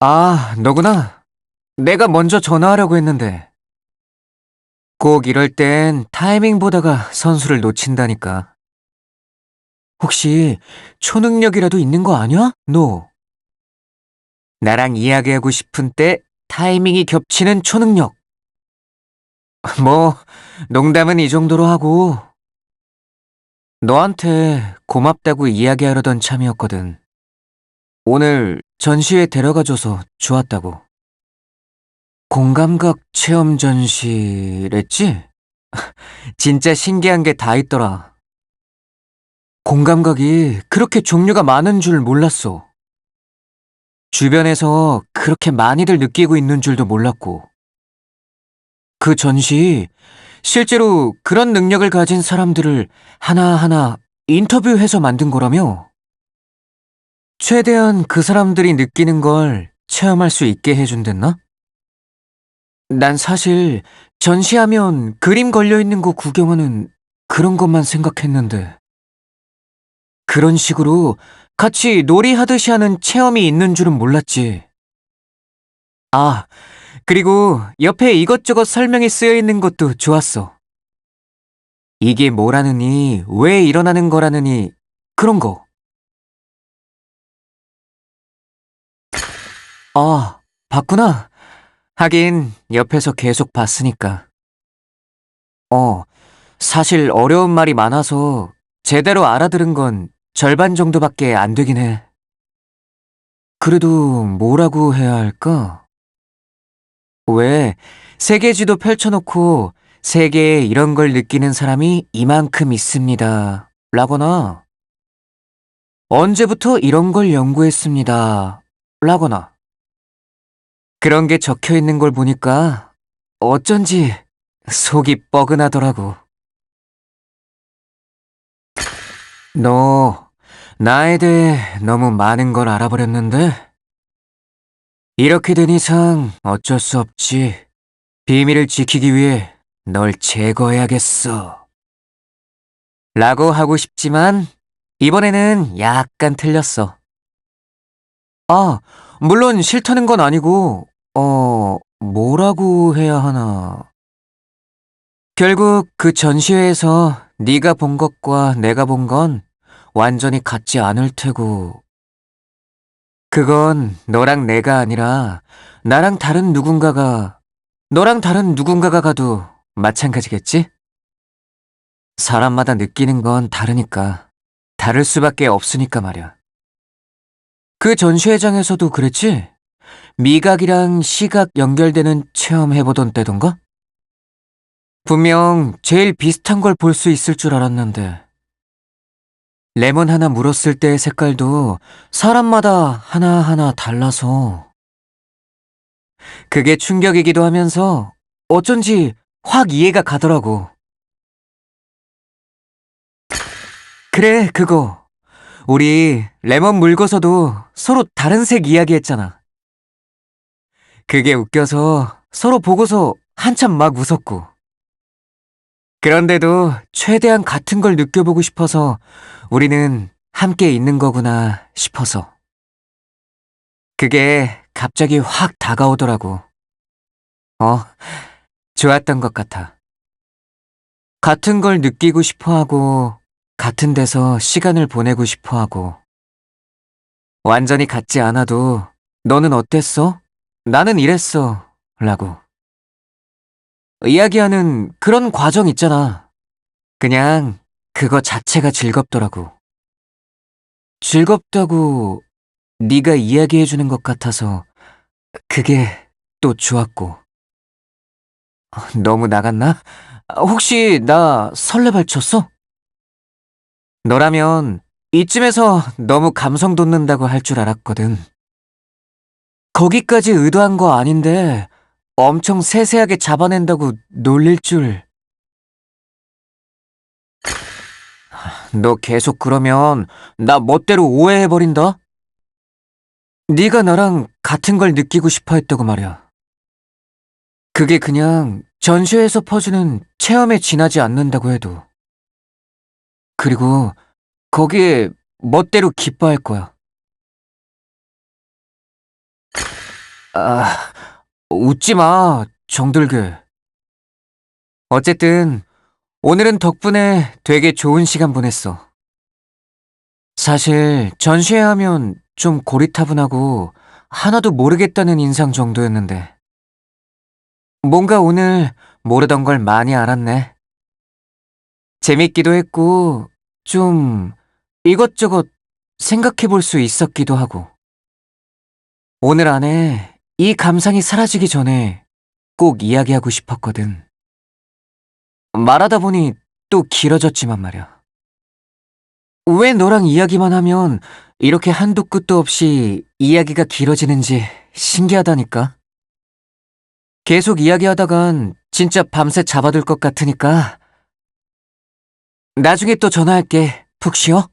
아, 너구나. 내가 먼저 전화하려고 했는데. 꼭 이럴 땐 타이밍 보다가 선수를 놓친다니까. 혹시 초능력이라도 있는 거 아니야? 너. 나랑 이야기하고 싶은 때 타이밍이 겹치는 초능력. 뭐, 농담은 이 정도로 하고. 너한테 고맙다고 이야기하려던 참이었거든. 오늘 전시회 데려가줘서 좋았다고. 공감각 체험 전시랬지? 진짜 신기한 게 다 있더라. 공감각이 그렇게 종류가 많은 줄 몰랐어. 주변에서 그렇게 많이들 느끼고 있는 줄도 몰랐고. 그 전시, 실제로 그런 능력을 가진 사람들을 하나하나 인터뷰해서 만든 거라며? 최대한 그 사람들이 느끼는 걸 체험할 수 있게 해준댔나? 난 사실 전시하면 그림 걸려있는 거 구경하는 그런 것만 생각했는데. 그런 식으로 같이 놀이하듯이 하는 체험이 있는 줄은 몰랐지. 아, 그리고 옆에 이것저것 설명이 쓰여 있는 것도 좋았어. 이게 뭐라느니, 왜 일어나는 거라느니, 그런 거. 아, 봤구나. 하긴, 옆에서 계속 봤으니까. 어, 사실 어려운 말이 많아서 제대로 알아들은 건 절반 정도밖에 안 되긴 해. 그래도 뭐라고 해야 할까? 왜 세계지도 펼쳐놓고 세계에 이런 걸 느끼는 사람이 이만큼 있습니다. 라거나 언제부터 이런 걸 연구했습니다. 라거나 그런 게 적혀 있는 걸 보니까 어쩐지 속이 뻐근하더라고. 너 나에 대해 너무 많은 걸 알아버렸는데? 이렇게 된 이상 어쩔 수 없지. 비밀을 지키기 위해 널 제거해야겠어. 라고 하고 싶지만 이번에는 약간 틀렸어. 아, 물론 싫다는 건 아니고, 어, 뭐라고 해야 하나. 결국 그 전시회에서 네가 본 것과 내가 본 건 완전히 같지 않을 테고. 그건 너랑 내가 아니라 나랑 다른 누군가가, 너랑 다른 누군가가 가도 마찬가지겠지? 사람마다 느끼는 건 다르니까, 다를 수밖에 없으니까 말이야. 그 전시회장에서도 그랬지? 미각이랑 시각 연결되는 체험 해보던 때던가? 분명 제일 비슷한 걸 볼 수 있을 줄 알았는데. 레몬 하나 물었을 때의 색깔도 사람마다 하나하나 달라서. 그게 충격이기도 하면서 어쩐지 확 이해가 가더라고. 그래, 그거. 우리 레몬 물고서도 서로 다른 색 이야기 했잖아. 그게 웃겨서 서로 보고서 한참 막 웃었고. 그런데도 최대한 같은 걸 느껴보고 싶어서 우리는 함께 있는 거구나 싶어서. 그게 갑자기 확 다가오더라고. 어, 좋았던 것 같아. 같은 걸 느끼고 싶어 하고, 같은 데서 시간을 보내고 싶어 하고. 완전히 같지 않아도 너는 어땠어? 나는 이랬어. 라고. 이야기하는 그런 과정 있잖아. 그냥 그거 자체가 즐겁더라고. 즐겁다고 네가 이야기해주는 것 같아서 그게 또 좋았고. 너무 나갔나? 혹시 나 설레발 쳤어? 너라면 이쯤에서 너무 감성 돋는다고 할 줄 알았거든. 거기까지 의도한 거 아닌데 엄청 세세하게 잡아낸다고 놀릴 줄. 너 계속 그러면 나 멋대로 오해해버린다? 네가 나랑 같은 걸 느끼고 싶어 했다고 말이야. 그게 그냥 전시회에서 퍼주는 체험에 지나지 않는다고 해도. 그리고 거기에 멋대로 기뻐할 거야. 아, 웃지 마, 정들게. 어쨌든, 오늘은 덕분에 되게 좋은 시간 보냈어. 사실, 전시회 하면 좀 고리타분하고 하나도 모르겠다는 인상 정도였는데. 뭔가 오늘 모르던 걸 많이 알았네. 재밌기도 했고, 좀 이것저것 생각해 볼 수 있었기도 하고. 오늘 안에 이 감상이 사라지기 전에 꼭 이야기하고 싶었거든. 말하다 보니 또 길어졌지만 말이야. 왜 너랑 이야기만 하면 이렇게 한도 끝도 없이 이야기가 길어지는지 신기하다니까. 계속 이야기하다간 진짜 밤새 잡아둘 것 같으니까 나중에 또 전화할게. 푹 쉬어.